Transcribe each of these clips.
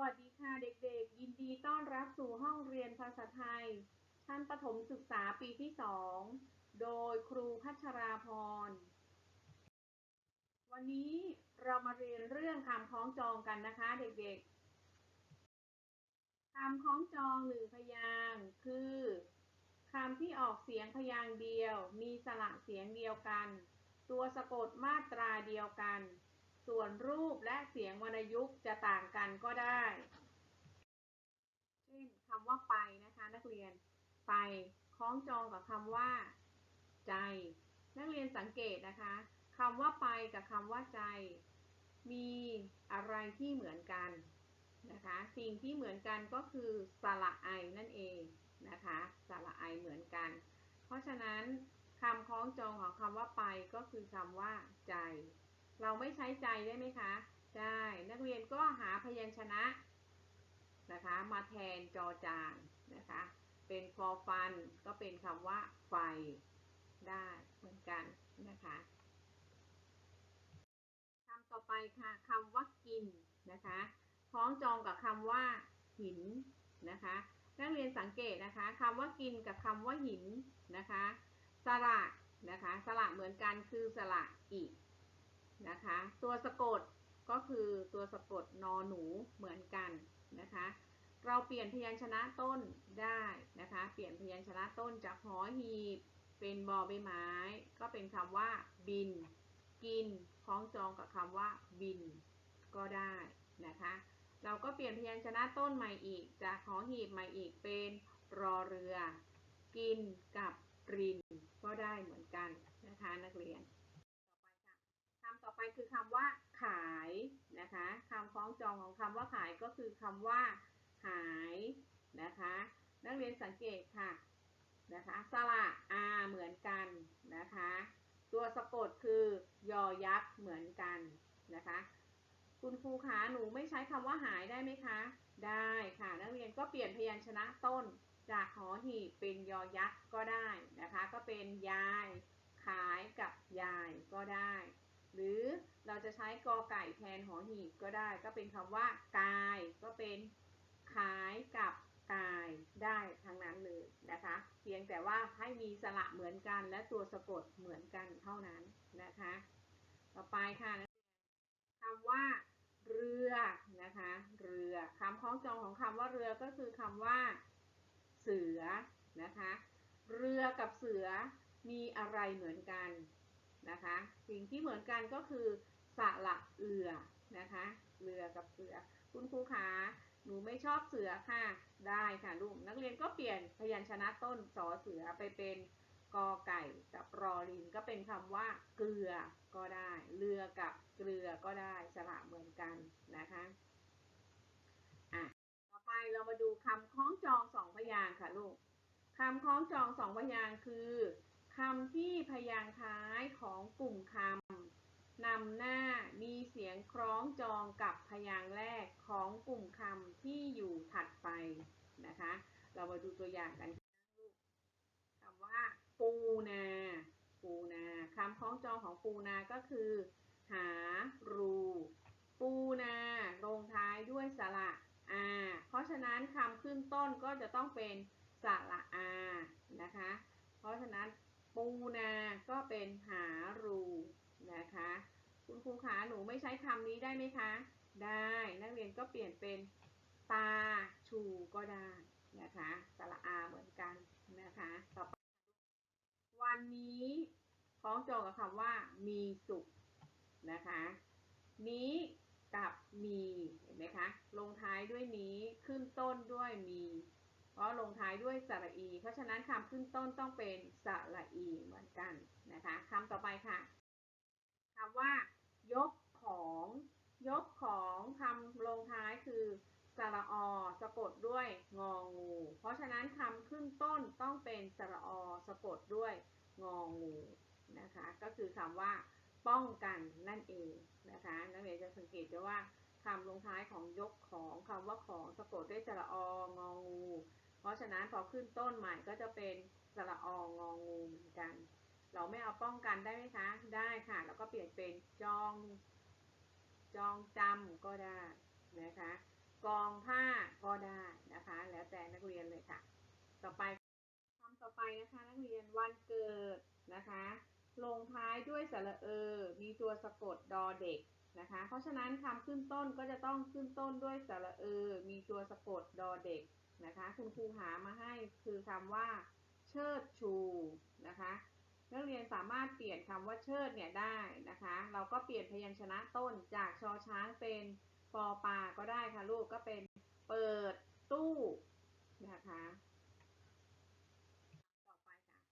วัสดีค่ะเด็กๆ ยินดีต้อนรับสู่ห้องเรียนภาษาไทย ชั้นประถมศึกษาปีที่2โดยครูพัชราพร วันนี้เรามาเรียนเรื่องคำคล้องจองกันนะคะเด็กๆคำคล้องจองหนึ่งพยางค์คือคำที่ออกเสียงพยางค์เดียว มีสระเสียงเดียวกัน ตัวสะกดมาตราเดียวกัน ส่วนรูปและเสียงวรรณยุกต์จะต่างกันก็ได้ เช่นคำว่าไปนะคะนักเรียน ไปคล้องจองกับคำว่า ใจ นักเรียนสังเกตนะคะคำว่าไปกับคำว่าใจ มีอะไรที่เหมือนกันนะคะสิ่งที่เหมือนกันก็คือสระไอนั่นเองนะคะสระไอเหมือนกัน เพราะฉะนั้นคำคล้องจองของคำว่าไปก็คือคำว่าใจ เราไม่ใช้ใจได้ไหมคะได้นักเรียนก็หาพยัญชนะนะคะ มาแทนจอจานนะคะ เป็นฟอฟันก็เป็นคำว่าไฟได้เหมือนกันนะคะคำต่อไปค่ะคำว่ากินนะคะคล้องจองกับคำว่าหินนะคะนักเรียนสังเกตนะคะคำว่ากินกับคำว่าหินนะคะ สระนะคะ สระเหมือนกันคือสระอี นะคะ ตัวสะกดก็คือตัวสะกดนอหนูเหมือนกันนะคะ เราเปลี่ยนพยัญชนะต้นได้นะคะ เปลี่ยนพยัญชนะต้นจากหอหีบเป็นบอใบไม้ ก็เป็นคำว่าบิน กินคล้องจองกับคำว่าบินก็ได้นะคะ เราก็เปลี่ยนพยัญชนะต้นใหม่อีก จากหอหีบใหม่อีกเป็นรอเรือ กินกับรินก็ได้เหมือนกันนะคะนักเรียน ไปคือคำว่าขายนะคะคำคล้องจองของคำว่าขายก็คือคำว่าหายนะคะนักเรียนสังเกตค่ะนะคะสระอาเหมือนกันนะคะตัวสะกดคือยอยักษ์เหมือนกันนะคะคุณครูขาหนูไม่ใช้คำว่าหายได้ไหมคะ ได้ค่ะ นักเรียนก็เปลี่ยนพยัญชนะต้นจากหอหีบเป็นยอยักษ์ก็ได้นะคะ ก็เป็นยายขายกับยายก็ได้ หรือเราจะใช้กอไก่แทนหอหีบก็ได้ ก็เป็นคำว่ากาย ก็เป็นขายกับกายได้ทั้งนั้นเลยนะคะ เพียงแต่ว่าให้มีสระเหมือนกัน และตัวสะกดเหมือนกันเท่านั้นนะคะ ต่อไปค่ะคำว่า เรือนะคะ เรือคำคล้องจองของคำว่าเรือก็คือคำว่า เสือนะคะ เรือกับเสือมีอะไรเหมือนกัน นะคะ สิ่งที่เหมือนกันก็คือสระเอือนะคะเรือกับเสือ คุณครูขาหนูไม่ชอบเสือค่ะ ได้ค่ะลูก นักเรียนก็เปลี่ยนพยัญชนะต้นสอเสือไปเป็นกอไก่กับรอลิงก็เป็นคำว่าเกลือก็ได้ เรือกับเกลือก็ได้สระเหมือนกันนะคะอะต่อไปเรามาดูคำคล้องจองสองพยางค่ะลูกคำคล้องจองสองพยางคือ คำที่พยางค์ท้ายของกลุ่มคำนำหน้ามีเสียงคล้องจองกับพยางค์แรกของกลุ่มคำที่อยู่ถัดไปนะคะ เรามาดูตัวอย่างกันคำว่า ปูนา ปูนาคำคล้องจองของปูนาก็คือ หารู ปูนาลงท้ายด้วยสระอา เพราะฉะนั้นคำขึ้นต้นก็จะต้องเป็นสระอา นะคะ เพราะฉะนั้นปูนาก็เป็นหารูนะคะ ครูขาหนูไม่ใช้คำนี้ได้ไหมคะ ได้นักเรียนก็เปลี่ยนเป็นตาชูก็ได้นะคะสระอาเหมือนกันนะคะต่อไปวันนี้คล้องจองกับคำว่ามีสุขนะคะนี้กับมีเห็นไหมคะลงท้ายด้วยนี้ขึ้นต้นด้วยมี เพราะลงท้ายด้วยสระอี เพราะฉะนั้นคำขึ้นต้นต้องเป็นสระอีเหมือนกันนะคะคำต่อไปค่ะคำว่า ยกของ ยกของคำลงท้ายคือสระอสะกดด้วยงองู เพราะฉะนั้นคำขึ้นต้นต้องเป็นสระอสะกดด้วยงองูนะคะ ก็คือคำว่า ป้องกันนั่นเองนะคะนักเรียนจะสังเกตได้ว่าคำลงท้ายของยกของคำว่าของสะกดด้วยสระอ งองู เพราะฉะนั้นพอขึ้นต้นใหม่ก็จะเป็นสระอ งองูเหมือนกัน เราไม่เอาป้องกันได้ไหมคะ ได้ค่ะ แล้วก็เปลี่ยนเป็นจอง จองจำก็ได้นะคะ กองผ้าก็ได้นะคะ แล้วแต่นักเรียนเลยค่ะ ต่อไปคำต่อไปนะคะ นักเรียนวันเกิดนะคะ ลงท้ายด้วยสระเออ มีตัวสะกดดอเด็กนะคะ เพราะฉะนั้นคำขึ้นต้นก็จะต้องขึ้นต้นด้วยสระเออ มีตัวสะกดดอเด็กนะคะ คุณครูหามาให้คือคำว่า เชิดชูนะคะ นักเรียนสามารถเปลี่ยนคำว่าเชิดเนี่ยได้นะคะ เราก็เปลี่ยนพยัญชนะต้นจากชอช้างเป็นปอปาก็ได้ค่ะลูกก็เป็นเปิดตู้นะคะ ต่อไปค่ะ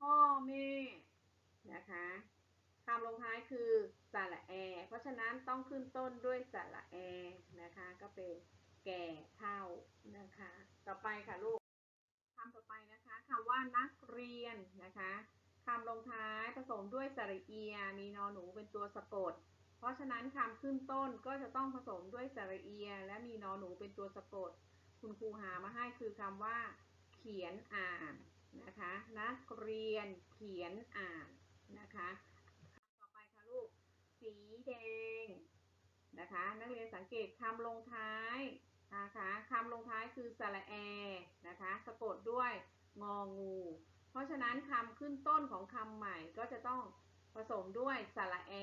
พ่อแม่นะคะคำลงท้ายคือสระแอ เพราะฉะนั้นต้องขึ้นต้นด้วยสระแอนะคะ ก็เป็นแก่เท่านะคะ ต่อไปค่ะลูกคำต่อไปนะคะคำว่านักเรียนนะคะ คำลงท้ายผสมด้วยสระเอีย มีนอหนูเป็นตัวสะกด เพราะฉะนั้นคำขึ้นต้นก็จะต้องผสมด้วยสระเอีย และมีนอหนูเป็นตัวสะกด คุณครูหามาให้คือคำว่า เขียนอ่านนะคะนักเรียนเขียนอ่านนะคะคำต่อไปค่ะลูก สีแดงนะคะ นักเรียนสังเกตคำลงท้ายนะคะคำลงท้ายคือสระแอนะคะ สะกดด้วยงองู เพราะฉะนั้นคำขึ้นต้นของคำใหม่ก็จะต้องผสมด้วยสระแอ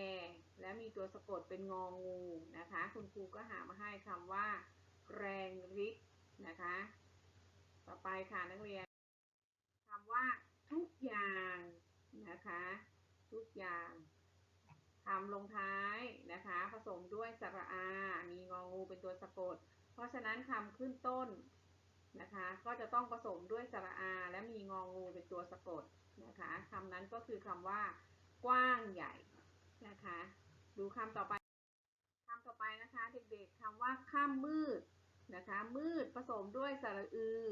และมีตัวสะกดเป็นงองูนะคะ คุณครูก็หามาให้คำว่า แรงฤทธิ์นะคะ ต่อไปค่ะนักเรียนคำว่า ทุกอย่างนะคะ ทุกอย่างคำลงท้ายนะคะ ผสมด้วยสระอา มีงองูเป็นตัวสะกด เพราะฉะนั้นคำขึ้นต้น นะคะ ก็จะต้องผสมด้วยสระอา และมีงองูเป็นตัวสะกดนะคะคำนั้นก็คือคำว่า กว้างใหญ่นะคะ ดูคำต่อไปคำต่อไปนะคะเด็กๆคำว่าข้ามมืดนะคะ มืดผสมด้วยสระอือ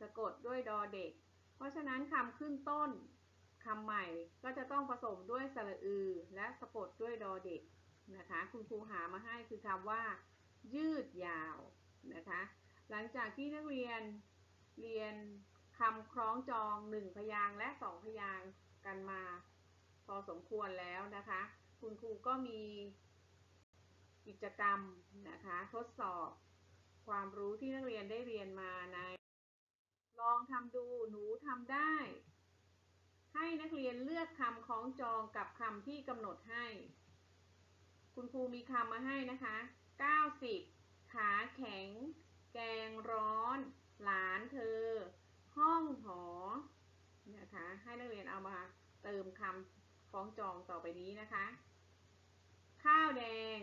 สะกดด้วยดอเด็ก เพราะฉะนั้นคำขึ้นต้นคำใหม่ก็จะต้องผสมด้วยสระอือ และสะกดด้วยดอเด็กนะคะ คุณครูหามาให้คือคำว่า ยืดยาวนะคะ หลังจากที่นักเรียนเรียนคำคล้องจองหนึ่งพยางและสองพยางกันมา พอสมควรแล้วนะคะ คุณครูก็มีกิจกรรมนะคะ ทดสอบความรู้ที่นักเรียนได้เรียนมาใน ลองทำดูหนูทำได้ ให้นักเรียนเลือกคำคล้องจองกับคำที่กำหนดให้ คุณครูมีคำมาให้นะคะ 90 ขาแข็ง แกงร้อน หลานเธอ ห้องหอ นะคะ ให้นักเรียนเอามาเติมคำคล้องจองต่อไปนี้นะคะ ข้าวแดง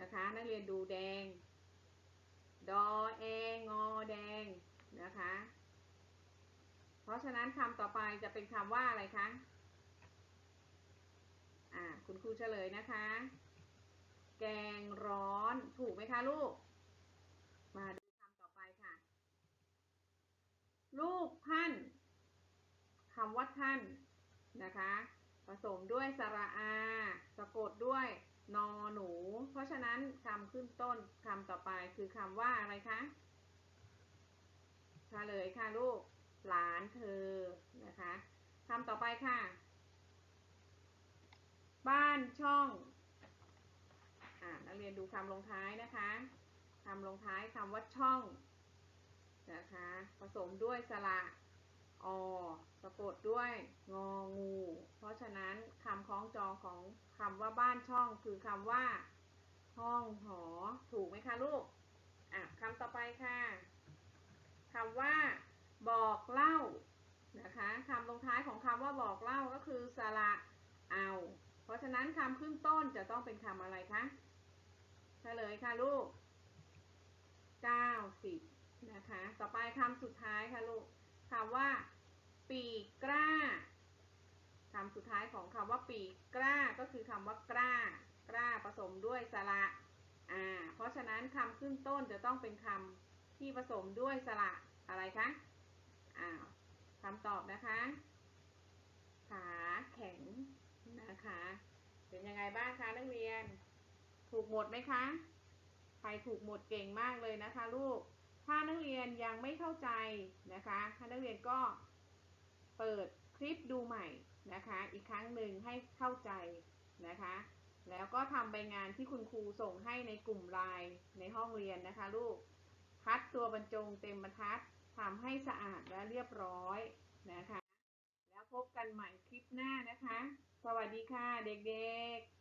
นะคะ นักเรียนดูแดง ดอแองอแดง นะคะ เพราะฉะนั้นคำต่อไปจะเป็นคำว่าอะไรคะ อ่า คุณครูเฉลยนะคะแกงร้อนถูกไหมคะลูก มาดูคำต่อไปค่ะลูกท่านคำว่าท่านนะคะ ผสมด้วยสระอา สะกดด้วยนอหนู เพราะฉะนั้นคำขึ้นต้นคำต่อไปคือคำว่าอะไรคะเฉลยค่ะลูก หลานเธอนะคะคำต่อไปค่ะ บ้านช่อง อ่านักเรียนดูคำลงท้ายนะคะ คำลงท้ายคำว่าช่องนะคะผสมด้วยสระอสะกดด้วยงองู เพราะฉะนั้นคำคล้องจองของคำว่าบ้านช่องคือคำว่า ห้องหอ ถูกไหมคะลูกอะคำต่อไปค่ะคำว่า บอกเล่านะคะคำลงท้ายของคำว่าบอกเล่าก็คือสระเอา เพราะฉะนั้นคำขึ้นต้นจะต้องเป็นคำอะไรคะเฉลยค่ะลูก 90นะคะ ต่อไปคำสุดท้ายค่ะลูกคำว่า ปีกกล้าคำสุดท้ายของคำว่าปีกกล้าก็คือคำว่ากล้า กล้าผสมด้วยสระอ่าเพราะฉะนั้นคำขึ้นต้นจะต้องเป็นคำที่ผสมด้วยสระอะไรคะอ้าวคำตอบนะคะ ขาแข็งนะคะ เป็นยังไงบ้างคะนักเรียน ถูกหมดไหมคะ ใครถูกหมดเก่งมากเลยนะคะลูก ถ้านักเรียนยังไม่เข้าใจนะคะถ้านักเรียนก็เปิดคลิปดูใหม่นะคะ อีกครั้งหนึ่งให้เข้าใจนะคะ แล้วก็ทำใบงานที่คุณครูส่งให้ในกลุ่มไลน์ในห้องเรียนนะคะลูก คัดตัวบรรจงเต็มบรรทัดทำให้สะอาดและเรียบร้อยนะคะ แล้วพบกันใหม่คลิปหน้านะคะ สวัสดีค่ะเด็กๆ